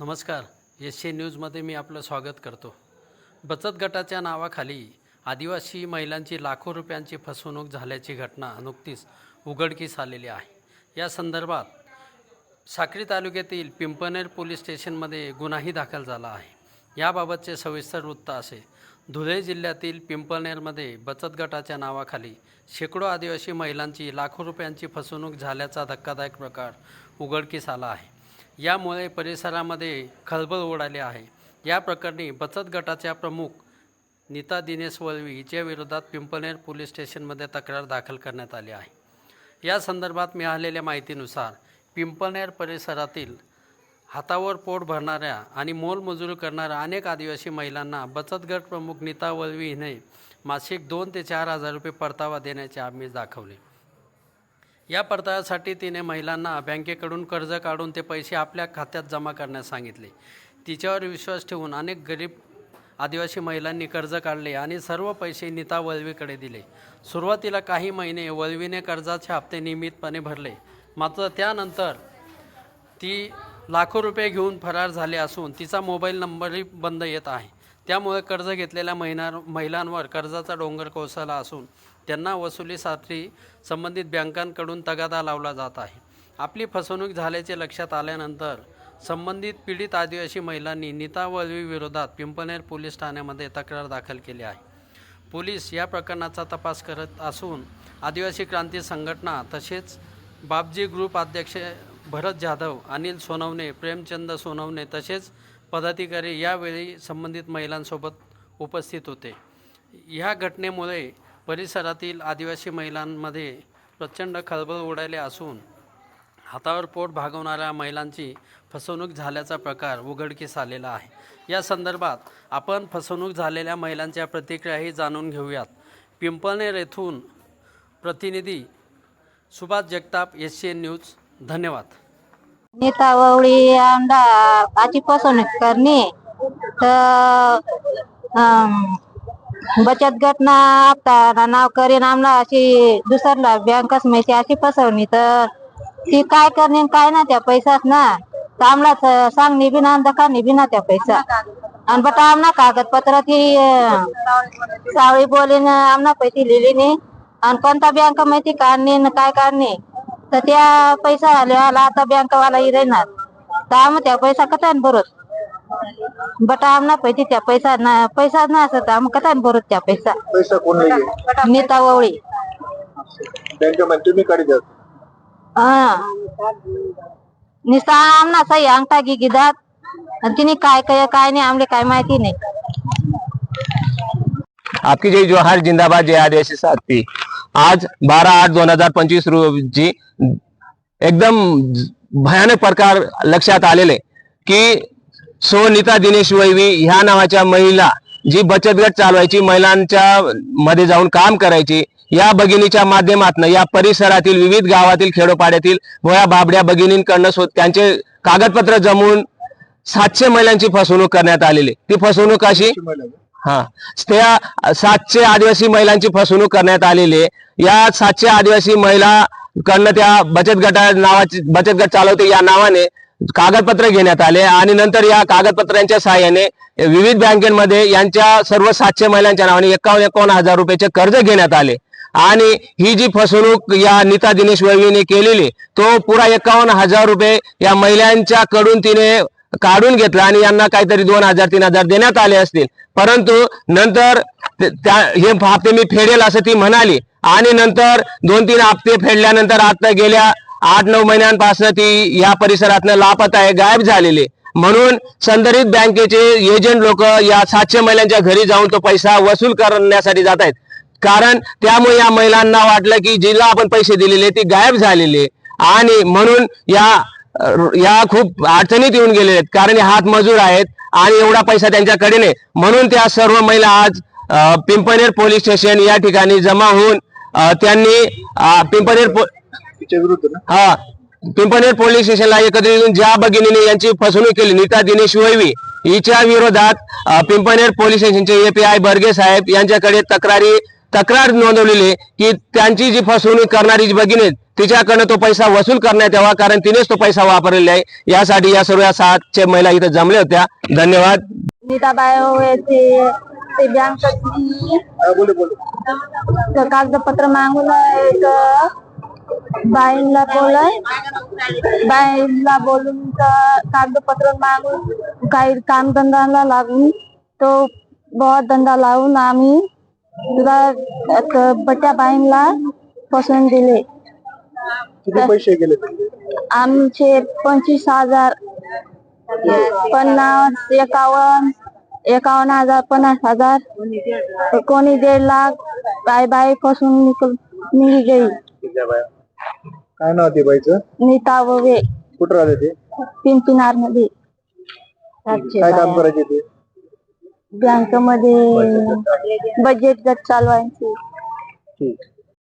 नमस्कार. S C न्यूजमध्ये मी आपलं स्वागत करतो. बचत गटाच्या नावाखाली आदिवासी महिलांची लाखो रुपयांची फसवणूक झाल्याची घटना नुकतीच उघडकीस आलेली आहे. या संदर्भात साक्री तालुक्यातील पिंपनेर पोलीस स्टेशनमध्ये गुन्हाही दाखल झाला आहे. याबाबतचे सविस्तर वृत्त असे. धुळे जिल्ह्यातील पिंपळनेरमध्ये बचत गटाच्या नावाखाली शेकडो आदिवासी महिलांची लाखो रुपयांची फसवणूक झाल्याचा धक्कादायक प्रकार उघडकीस आला आहे. यामुळे परिसरामध्ये खळबळ उडाली आहे. या प्रकरणी बचत गटाच्या प्रमुख नीता दिनेश वळवी हिच्या विरोधात पिंपळनेर पोलीस स्टेशनमध्ये तक्रार दाखल करण्यात आली आहे. या संदर्भात मिळालेल्या माहितीनुसार पिंपळनेर परिसरातील हातावर पोट भरणाऱ्या आणि मोलमजुरी करणाऱ्या अनेक आदिवासी महिलांना बचत गट प्रमुख नीता वळवी हिने मासिक दोन ते चार हजार रुपये परतावा देण्याचे आमिष दाखवले. या परताव्यासाठी तिने महिलांना बँकेकडून कर्ज काढून ते पैसे आपल्या खात्यात जमा करण्यास सांगितले. तिच्यावर विश्वास ठेवून अनेक गरीब आदिवासी महिलांनी कर्ज काढले आणि सर्व पैसे नीता वळवीकडे दिले. सुरुवातीला काही महिने वळवीने कर्जाचे हप्ते नियमितपणे भरले. मात्र त्यानंतर ती लाखो रुपये घेऊन फरार झाले असून तिचा मोबाईल नंबरही बंद येत आहे. त्यामुळे कर्ज घेतलेल्या महिना महिलांवर कर्जाचा डोंगर कोसळला असून त्यांना वसुलीसाठी संबंधित बँकांकडून तगादा लावला जात आहे. आपली फसवणूक झाल्याचे लक्षात आल्यानंतर संबंधित पीडित आदिवासी महिलांनी नीता वळवी विरोधात पिंपनेर पोलीस ठाण्यामध्ये तक्रार दाखल केली आहे. पोलीस या प्रकरणाचा तपास करत असून आदिवासी क्रांती संघटना तसेच बापजी ग्रुप अध्यक्ष भरत जाधव अनिल सोनवणे प्रेमचंद सोनवणे तसेच पदाधिकारी यावेळी संबंधित महिलांसोबत उपस्थित होते. ह्या घटनेमुळे परिसरातील आदिवासी महिलांमध्ये प्रचंड खळबळ उडाले असून हातावर पोट भागवणाऱ्या महिलांची फसवणूक झाल्याचा प्रकार उघडकीस आलेला आहे. या संदर्भात आपण फसवणूक झालेल्या महिलांच्या प्रतिक्रियाही जाणून घेऊयात. पिंपळनेर येथून प्रतिनिधी Subhash Jagtap S C N news धन्यवाद. नीता ववळी आची फसवणूक करणे तर बचत गटना आपता नाव करीन आमला अशी दुसरला बँकच माहिती अशी फसवणी तर ती काय करणे काय ना त्या पैसाच ना. तर आमला सांगणी बी ना दखाने बी ना त्या पैसा आणि बट आमना कागदपत्र ती सावळी बोलीन आमना पैसे लिहिली नाही आणि कोणता बँक माहिती काढणे काय काढणे. तर त्या पैसा आल्याला आता बँकवाला येणार तर आम्ही त्या पैसा कसा भरत बट आमना पैसे त्या पैसा ना पैसा ना असत आम्ही कसा भरत त्या पैसा? पैसा कोण नाही नीता ववळी. बँकेमध्ये तुम्ही काढी द्या. हा. निसा आमना सही अंगठा गी गिदात आणि तिने काय काय काय नाही आमले काय माहिती नाही. आपकी जय जोहार जिंदाबाद जय आदिवासी साथी आज 12 आठ दोन हजार पंचवीस रोजी एकदम भयानक प्रकार लक्षात आलेले की सो नीता दिनेश वैवी ह्या नावाच्या महिला जी बचत गट चालवायची महिलांच्या मध्ये जाऊन काम करायची या भगिनीच्या माध्यमातून या परिसरातील विविध गावातील खेडोपाड्यातील व या बाबड्या भगिनींकडनं त्यांचे कागदपत्र जमवून सातशे महिलांची फसवणूक करण्यात आलेली. ती फसवणूक अशी हा. त्या सातशे आदिवासी महिलांची फसवणूक करण्यात आलेली. या सातशे आदिवासी महिला कडनं त्या बचत गटा नावाची बचत गट चालवते या नावाने कागदपत्र घेण्यात आले आणि नंतर या कागदपत्रांच्या सहाय्याने विविध बँकेमध्ये यांच्या सर्व सातशे महिलांच्या नावाने एकावन्न एकावन्न हजार रुपयाचे कर्ज घेण्यात आले. आणि ही जी फसवणूक या नीता दिनेश वळवीने केलेली तो पुरा एकावन्न हजार रुपये या महिलांच्या कडून तिने काढून घेतला आणि यांना काहीतरी दोन हजार तीन हजार देण्यात आले असतील. परंतु नंतर त्या हे हप्ते मी फेडेल असं ती म्हणाली. आणि नंतर दोन तीन हप्ते फेडल्यानंतर आता गेल्या आठ नऊ महिन्यांपासून ती या परिसरातनं लापता आहे गायब झालेली म्हणून संदर्भित बँकेचे एजंट लोक या सातशे महिलांच्या घरी जाऊन तो पैसा वसूल करण्यासाठी जात आहेत. कारण त्यामुळे या महिलांना वाटलं की जिला आपण पैसे दिलेले ती गायब झालेली आहे. आणि म्हणून या या खूप अडचणीत येऊन गेलेले आहेत. कारण हे हात मजूर आहेत आणि एवढा पैसा त्यांच्याकडे नाही. म्हणून त्या सर्व महिला आज पिंपनेर पोलीस स्टेशन या ठिकाणी जमा होऊन त्यांनी पिंपनेर पो- तिच्या विरुद्ध ना? हा. पिंपनेर पोलीस स्टेशनला एकत्रित येऊन ज्या भगिनीने यांची फसवणूक केली नीता दिनेश वैवी हिच्या विरोधात पिंपनेर पोलीस स्टेशनचे एपीआय बर्गे साहेब यांच्याकडे तक्रारी तक्रार नोंदवलेली की त्यांची जी फसवणूक करणारी जी भगिनी आहे, तिच्याकडनं तो पैसा वसूल करण्यात यावा कारण तिनेच तो पैसा वापरलेला आहे. यासाठी या सर्व सातशे महिला इथे जमल्या होत्या. धन्यवाद. कागदपत्र मागून बाईला बोलाय. बाईला बोलून तर कागदपत्र मागून काही काम धंदाला लागून तो बहुत धंदा लावून आम्ही तुला बट्या बाईंना फसवून दिले. किती पैसे गेले? आमचे पंचवीस हजार. पन्नास एकावन्न एकावन्न हजार पन्नास हजार. कोणी दीड लाख बाय बाय फसून निकल निघी गई काय नाव ते बाईचं? नीता ववे. कुठं राहते ते? पिंपिनारमध्ये काय काम करायचे ते? बँकमध्ये बजेट गट चालवायचे ठीक.